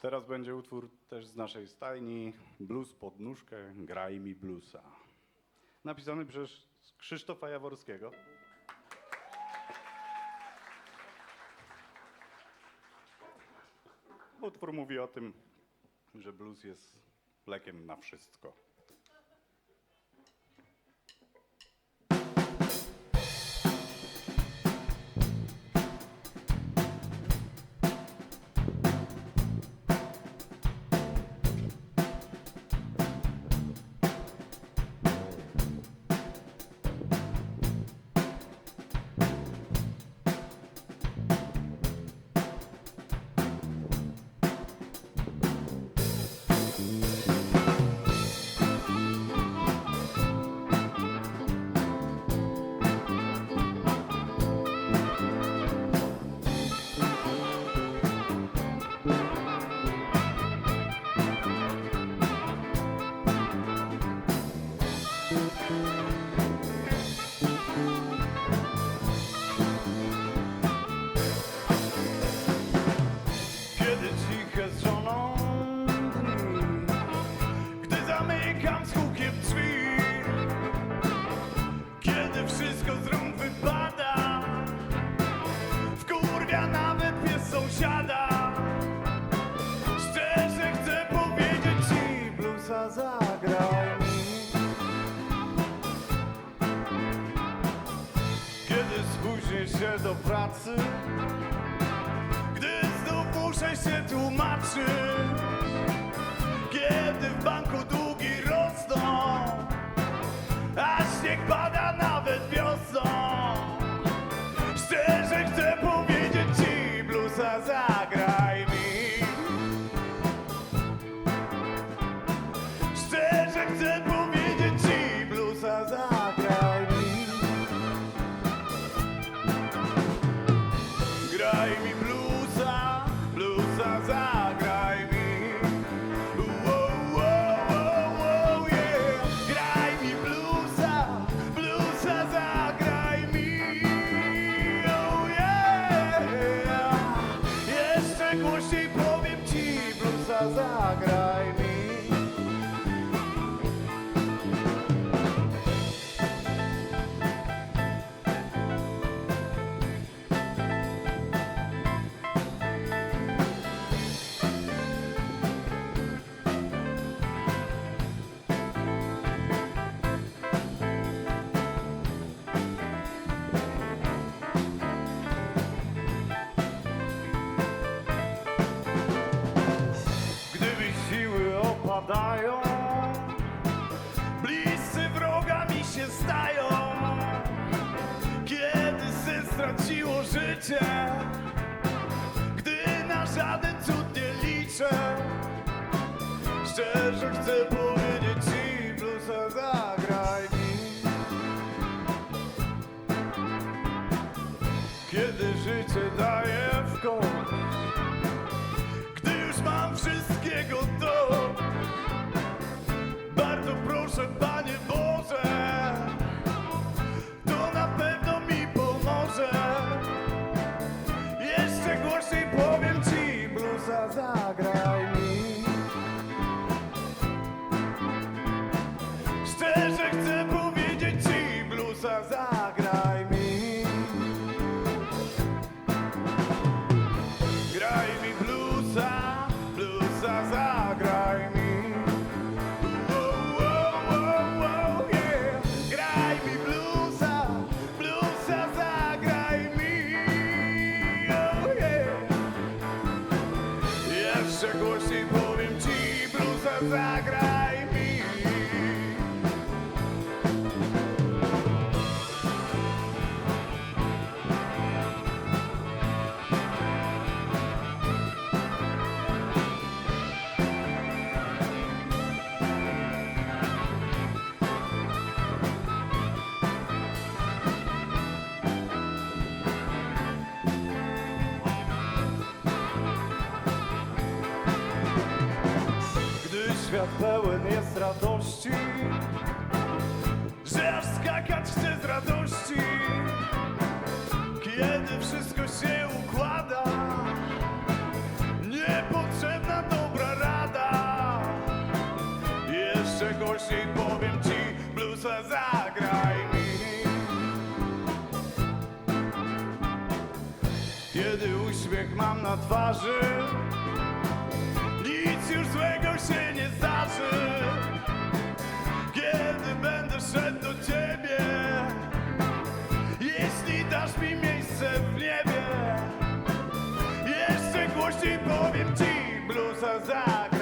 Teraz będzie utwór też z naszej stajni, blues pod nóżkę, graj mi bluesa. Napisany przez Krzysztofa Jaworskiego. Utwór mówi o tym, że blues jest lekiem na wszystko. Do pracy gdy znów muszę się tłumaczyć Głośniej powiem ci Bluesa zagraj opadają Bliscy wroga mi się stają. Kiedy syn straciło życie Gdy na żaden cud nie liczę. Szczerze chcę powiedzieć ci Bluesa zagraj mi. Kiedy życie daje w kość gdy już mam wszystkiego ci świat pełen jest radości Że aż skakać chcę z radości Kiedy wszystko się układa. Niepotrzebna dobra rada. Jeszcze głośniej powiem ci Bluesa zagraj mi. Kiedy uśmiech mam na twarzy Nic już złego się nie zdarzy Kiedy będę szedł do ciebie Jeśli dasz mi miejsce w niebie Jeszcze głośniej powiem ci Bluesa zagraj